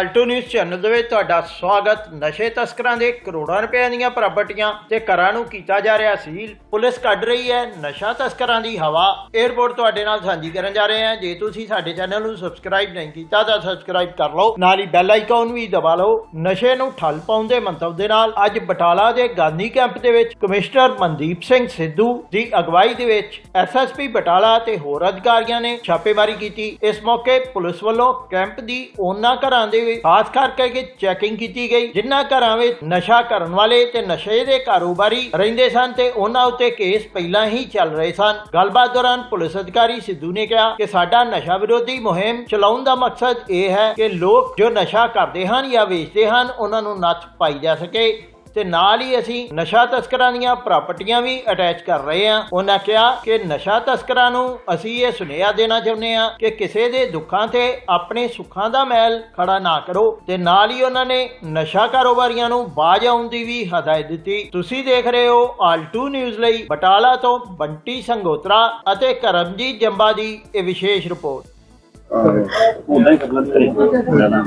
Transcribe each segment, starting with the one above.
Alto news channel ਦੇ ਵਿੱਚ ਤੁਹਾਡਾ ਸਵਾਗਤ। ਨਸ਼ੇ ਤਸਕਰਾਂ ਦੇ ਕਰੋੜਾਂ ਰੁਪਏ ਦੀਆਂ ਪ੍ਰਾਪਰਟੀਆਂ ਤੇ ਘਰਾਂ ਨੂੰ ਕੀਤਾ ਜਾ ਰਿਹਾ ਸੀਲ। ਪੁਲਿਸ ਕੱਢ ਰਹੀ ਹੈ ਨਸ਼ਾ ਤਸਕਰਾਂ ਦੀ ਹਵਾ। 에ਅਰਪੋਰਟ ਤੁਹਾਡੇ ਨਾਲ ਸਾਂਝੀ ਕਰਨ ਜਾ ਰਹੇ ਹਾਂ। ਜੇ ਤੁਸੀਂ ਸਾਡੇ ਚੈਨਲ ਨੂੰ ਸਬਸਕ੍ਰਾਈਬ ਨਹੀਂ ਕੀਤਾ ਤਾਂ ਸਬਸਕ੍ਰਾਈਬ ਕਰ ਲਓ। ਨਾਲ ਹੀ ਬੈਲ ਆਈਕਨ ਵੀ ਦਬਾ ਲਓ। ਨਸ਼ੇ ਨੂੰ ਠੱਲ ਪਾਉਣ ਦੇ ਮੰਤਵ ਦੇ ਨਾਲ ਅੱਜ ਬਟਾਲਾ ਦੇ ਗਾਂਧੀ ਕੈਂਪ ਦੇ ਵਿੱਚ ਕਮਿਸ਼ਨਰ ਮਨਦੀਪ ਸਿੰਘ ਸਿੱਧੂ ਦੀ ਅਗਵਾਈ ਦੇ ਵਿੱਚ ਐਸਐਸਪੀ ਬਟਾਲਾ ਤੇ ਹੋਰ ਅਧਿਕਾਰੀਆਂ ਨੇ ਛਾਪੇਮਾਰੀ ਕੀਤੀ। ਇਸ ਮੌਕੇ ਪੁਲਿਸ ਵੱਲੋਂ ਕੈਂਪ ਦੀ ਉਹਨਾਂ ਘਰਾਂ ਦੇ ਵਿੱਚ ਖਾਸ ਕਰਕੇ ਕਿ ਚੈਕਿੰਗ ਕੀਤੀ ਗਈ, ਜਿਨ੍ਹਾਂ ਘਰਾਂ ਵਿੱਚ ਨਸ਼ਾ ਕਰਨ ਵਾਲੇ ਤੇ ਨਸ਼ੇ ਦੇ ਕਾਰੋਬਾਰੀ ਰਹਿੰਦੇ ਸਨ ਤੇ ਉਹਨਾਂ ਉੱਤੇ ਕੇਸ ਪਹਿਲਾਂ ਹੀ ਚੱਲ ਰਹੇ ਸਨ। ਗੱਲਬਾਤ ਦੌਰਾਨ ਪੁਲਿਸ ਅਧਿਕਾਰੀ ਸਿੱਧੂ ਨੇ ਕਿਹਾ ਕਿ ਸਾਡਾ ਨਸ਼ਾ ਵਿਰੋਧੀ ਮੁਹਿੰਮ ਚਲਾਉਣ ਦਾ ਮਕਸਦ ਇਹ ਹੈ ਕਿ ਲੋਕ ਜੋ ਨਸ਼ਾ ਕਰਦੇ ਹਨ ਜਾਂ ਵੇਚਦੇ ਹਨ, ਉਹਨਾਂ ਨੂੰ ਨੱਥ ਪਾਈ ਜਾ ਸਕੇ। ਤੇ ਨਾਲ ਹੀ ਅਸੀਂ ਨਸ਼ਾ ਤਸਕਰਾਂ ਦੀਆਂ ਪ੍ਰਾਪਰਟੀਆਂ ਵੀ ਅਟੈਚ ਕਰ ਰਹੇ ਹਾਂ। ਉਹਨਾਂ ਕਿਹਾ ਕਿ ਨਸ਼ਾ ਤਸਕਰਾਂ ਨੂੰ ਅਸੀਂ ਇਹ ਸੁਨੇਹਾ ਦੇਣਾ ਚਾਹੁੰਦੇ ਹਾਂ ਕਿ ਕਿਸੇ ਦੇ ਦੁੱਖਾਂ ਤੇ ਆਪਣੇ ਸੁੱਖਾਂ ਦਾ ਮੈਲ ਖੜਾ ਨਾ ਕਰੋ ਤੇ ਨਾਲ ਹੀ ਉਹਨਾਂ ਨੇ ਨਸ਼ਾ ਕਾਰੋਬਾਰੀਆਂ ਨੂੰ ਬਾਜ ਆਉਣ ਦੀ ਵੀ ਹਦਾਇਤ ਦਿੱਤੀ। ਤੁਸੀਂ ਦੇਖ ਰਹੇ ਹੋ ਆਲਟੂ ਨਿਊਜ਼ ਲਈ ਬਟਾਲਾ ਤੋਂ ਬੰਟੀ ਸੰਗੋਤਰਾ ਅਤੇ ਕਰਮਜੀਤ ਜੰਬਾ ਦੀ ਇਹ ਵਿਸ਼ੇਸ਼ ਰਿਪੋਰਟ।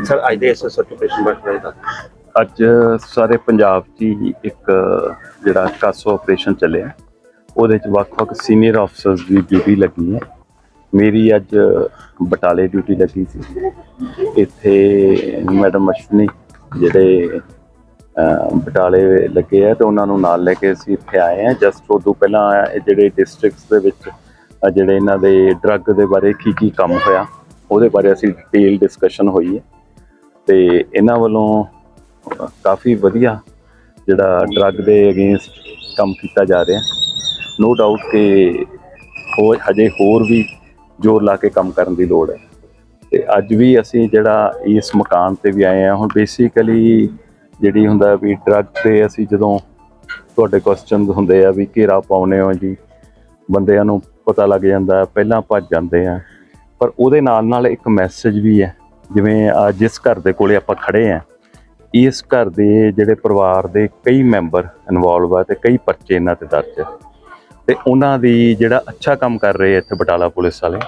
ਸਰ, ਅੱਜ ਦੇ ਇਸ ਸਰਟੀਫਿਕੇਸ਼ਨ ਬਣ ਰਹੇਗਾ ਅੱਜ ਸਾਰੇ ਪੰਜਾਬ 'ਚ ਹੀ ਇੱਕ, ਜਿਹੜਾ ਕਾਸੋ ਆਪਰੇਸ਼ਨ ਚੱਲਿਆ। ਉਹਦੇ 'ਚ ਵੱਖ-ਵੱਖ ਸੀਨੀਅਰ ਅਫਸਰਸ ਦੀ ਡਿਊਟੀ ਲੱਗੀ ਹੈ। ਮੇਰੀ ਅੱਜ ਬਟਾਲੇ ਡਿਊਟੀ ਲੱਗੀ ਸੀ। ਇੱਥੇ ਮੈਡਮ ਅਸ਼ਵਨੀ ਜਿਹੜੇ ਬਟਾਲੇ ਲੱਗੇ ਆ ਤੇ ਉਹਨਾਂ ਨੂੰ ਨਾਲ ਲੈ ਕੇ ਅਸੀਂ ਇੱਥੇ ਆਏ ਆ ਜਸਟ ਉਦੋਂ ਪਹਿਲਾਂ ਇਹ ਜਿਹੜੇ ਡਿਸਟ੍ਰਿਕਟਸ ਦੇ ਵਿੱਚ ਜਿਹੜੇ ਇਹਨਾਂ ਦੇ ਡਰੱਗ ਦੇ ਬਾਰੇ ਕੀ ਕੀ ਕੰਮ ਹੋਇਆ, ਉਹਦੇ ਬਾਰੇ ਅਸੀਂ ਡਿਟੇਲ ਡਿਸਕਸ਼ਨ ਹੋਈ ਹੈ। ਤੇ ਇਹਨਾਂ ਵੱਲੋਂ ਕਾਫੀ ਵਧੀਆ ਜਿਹੜਾ ਡਰੱਗ ਦੇ ਅਗੇਂਸਟ ਕੰਮ ਕੀਤਾ ਜਾ ਰਿਹਾ। ਨੋ ਡਾਊਟ ਕਿ ਹੋਰ ਹਜੇ ਹੋਰ ਵੀ ਜ਼ੋਰ ਲਾ ਕੇ ਕੰਮ ਕਰਨ ਦੀ ਲੋੜ ਹੈ। ਤੇ ਅੱਜ ਵੀ ਅਸੀਂ ਜਿਹੜਾ ਇਸ ਮਕਾਨ ਤੇ ਵੀ ਆਏ ਆ ਹੁਣ ਬੇਸਿਕਲੀ ਜਿਹੜੀ ਹੁੰਦਾ ਵੀ ਡਰੱਗ ਤੇ ਅਸੀਂ ਜਦੋਂ ਤੁਹਾਡੇ ਕੁਐਸਚਨਸ ਹੁੰਦੇ ਆ ਵੀ ਘੇਰਾ ਪਾਉਨੇ ਹੋ ਜੀ, ਬੰਦਿਆਂ ਨੂੰ ਪਤਾ ਲੱਗ ਜਾਂਦਾ, ਪਹਿਲਾਂ ਭੱਜ ਜਾਂਦੇ ਆ ਪਰ ਉਹਦੇ ਨਾਲ ਨਾਲ ਇੱਕ ਮੈਸੇਜ ਵੀ ਹੈ, ਜਿਵੇਂ ਆਹ ਜਿਸ ਘਰ ਦੇ ਕੋਲੇ ਆਪਾਂ ਖੜੇ ਆ ਇਸ ਘਰ ਦੇ ਜਿਹੜੇ ਪਰਿਵਾਰ ਦੇ ਕਈ ਮੈਂਬਰ ਇਨਵੋਲਵ ਆ ਤੇ ਕਈ ਪਰਚੇ ਇਹਨਾਂ ਤੇ ਦਰਜ ਹੈ ਤੇ ਉਹਨਾਂ ਦੀ ਜਿਹੜਾ ਅੱਛਾ ਕੰਮ ਕਰ ਰਹੇ ਇੱਥੇ ਬਟਾਲਾ ਪੁਲਿਸ ਵਾਲੇ,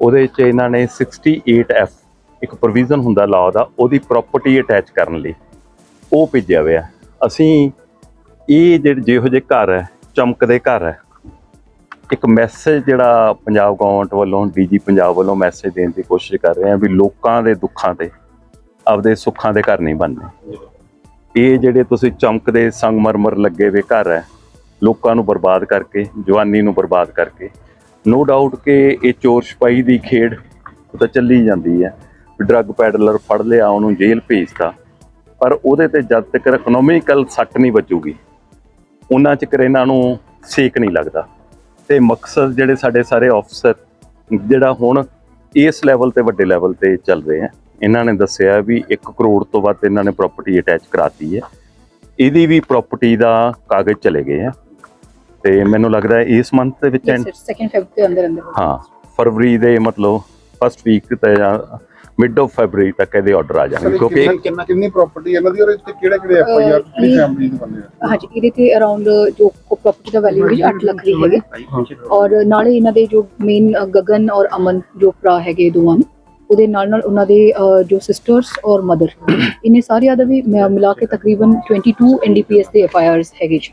ਉਹਦੇ ਵਿੱਚ ਇਹਨਾਂ ਨੇ 68F ਇੱਕ ਪ੍ਰੋਵੀਜ਼ਨ ਹੁੰਦਾ ਲਾਅ ਦਾ, ਉਹਦੀ ਪ੍ਰਾਪਰਟੀ ਅਟੈਚ ਕਰਨ ਲਈ ਉਹ ਭੇਜਿਆ ਹੋਇਆ। ਅਸੀਂ ਇਹ ਜਿਹੜੇ ਜਿਹੋ ਜਿਹੇ ਘਰ ਹੈ ਚਮਕਦੇ ਘਰ ਹੈ ਇੱਕ ਮੈਸੇਜ ਜਿਹੜਾ ਪੰਜਾਬ ਗਵਰਨਮੈਂਟ ਵੱਲੋਂ ਡੀਜੀ ਪੰਜਾਬ ਵੱਲੋਂ ਮੈਸੇਜ ਦੇਣ ਦੀ ਕੋਸ਼ਿਸ਼ ਕਰ ਰਹੇ ਆ ਵੀ ਲੋਕਾਂ ਦੇ ਦੁੱਖਾਂ ਤੇ ਆਪਦੇ ਸੁੱਖਾਂ ਦੇ ਘਰ ਨਹੀਂ ਬਣਨੇ। ਇਹ ਜਿਹੜੇ ਤੁਸੀਂ ਚਮਕਦੇ ਸੰਗਮਰਮਰ ਲੱਗੇ ਵੇ ਘਰ ਹੈ, ਲੋਕਾਂ ਨੂੰ ਬਰਬਾਦ ਕਰਕੇ, ਜਵਾਨੀ ਨੂੰ ਬਰਬਾਦ ਕਰਕੇ ਨੋ ਡਾਊਟ ਕਿ ਇਹ ਚੋਰ ਸਿਪਾਹੀ ਦੀ ਖੇਡ ਉਹ ਤਾਂ ਚੱਲੀ ਜਾਂਦੀ ਹੈ। ਡਰੱਗ ਪੈਡਲਰ ਫੜ ਲਿਆ, ਉਹਨੂੰ ਜੇਲ੍ਹ ਭੇਜਤਾ, ਪਰ ਉਹਦੇ ਤੇ ਜਦ ਤੱਕ ਇਕਨੋਮਿਕਲ ਸੱਟ ਨਹੀਂ ਵੱਜੂਗੀ, ਉਹਨਾਂ ਚਿਰ ਇਹਨਾਂ ਨੂੰ ਸੇਕ ਨਹੀਂ ਲੱਗਦਾ। ਤੇ ਮਕਸਦ ਜਿਹੜੇ ਸਾਡੇ ਸਾਰੇ ਅਫਸਰ ਜਿਹੜਾ ਹੁਣ ਇਸ ਲੈਵਲ ਤੇ ਵੱਡੇ ਲੈਵਲ ਤੇ ਚੱਲ ਰਹੇ ਆ ਇਹਨਾਂ ਨੇ ਦੱਸਿਆ ਵੀ 1 ਕਰੋੜ ਤੋਂ ਵੱਧ ਇਹਨਾਂ ਨੇ ਪ੍ਰਾਪਰਟੀ ਅਟੈਚ ਕਰਾਤੀ ਹੈ। ਇਹਦੀ ਵੀ ਪ੍ਰਾਪਰਟੀ ਦਾ ਕਾਗਜ਼ ਚਲੇ ਗਏ ਆ। ਤੇ ਮੈਨੂੰ ਲੱਗਦਾ ਹੈ ਇਸ ਮੰਥ ਦੇ ਵਿੱਚ ਐਂਡ ਫੈਬਰੀ ਦੇ ਅੰਦਰ ਅੰਦਰ। ਹਾਂ ਫਰਵਰੀ ਦੇ ਮਤਲਬ ਫਸਟ ਵੀਕ ਤੇ ਜਾਂ ਮਿਡ ਆਫ ਫੈਬਰੀ ਤੱਕ ਇਹਦੇ ਆਰਡਰ ਆ ਜਾਣਗੇ। ਕਿਉਂਕਿ ਕਿੰਨਾ ਕਿੰਨੀ ਪ੍ਰਾਪਰਟੀ ਇਹਨਾਂ ਦੀ ਔਰ ਇਹਦੇ ਕਿਹੜੇ ਕਿਹੜੇ ਐਫ ਆਈ ਆਰ ਕਿਹੜੀ ਫੈਮਿਲੀ ਦੇ ਬੰਦੇ ਆ? ਹਾਂਜੀ ਇਹਦੇ ਤੇ ਅਰਾਊਂਡ ਜੋ ਪ੍ਰਾਪਰਟੀ ਦਾ ਵੈਲਿਊ ਵੀ 8 ਲੱਖ ਦੀ ਹੈਗੀ। ਔਰ ਨਾਲੇ ਇਹਨਾਂ ਦੇ ਜੋ ਮੇਨ ਗਗਨ ਔਰ ਅਮਨ ਜੋ ਭਰਾ ਹੈਗੇ ਦੋਵਾਂ ਨੂੰ ਉਹਦੇ ਨਾਲ ਨਾਲ ਉਹਨਾਂ ਦੇ ਜੋ ਸਿਸਟਰਸ ਔਰ ਮਦਰ ਇਹਨੇ ਸਾਰਿਆਂ ਦਾ ਵੀ ਮਿਲਾ ਕੇ ਤਕਰੀਬਨ 22 ਐਨਡੀਪੀਐਸ ਦੇ ਐਫਆਈਆਰਸ ਹੈਗੇ ਜੀ।